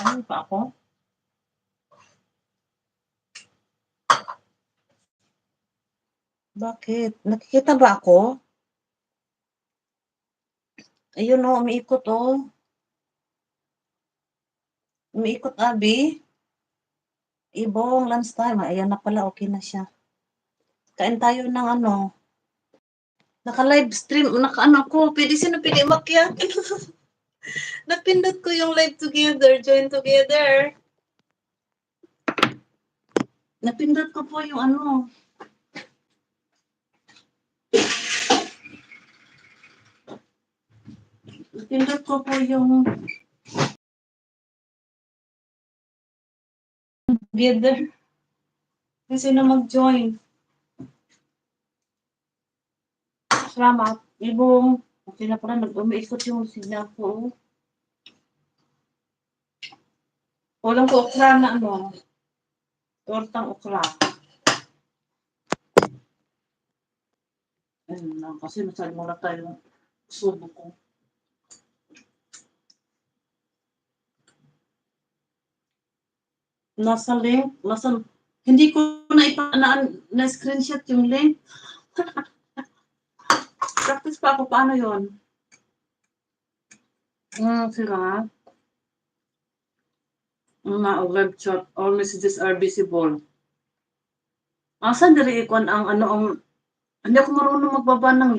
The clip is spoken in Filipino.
Ano pa ako? Bakit? Nakikita ba ako? Ayun o, umiikot o. Umiikot, Abi. Ibong, lunch time. Ayan na pala, okay na siya. Kain tayo ng ano. Naka-live stream, naka-ano ko. Pwede sino pwede makyat. Napindot ko yung live together, join together. Napindot ko po yung ano. Napindot ko po yung together. Kasi na mag-join. Salamat. Ibong. Okay na pala, nag-umiikot yung signal ko. Walang ko okra na ano. Tortang okra. Ayun lang, kasi masal muna tayo subo ko. Nasa link, nasa, hindi ko na ipa, na, na screenshot yung link. Practice pa ako, paano yon? Hmm, sira. Mga web chat, all messages are visible. Asa diri ikon ang ano ang hindi ako marunong magbaba ng link.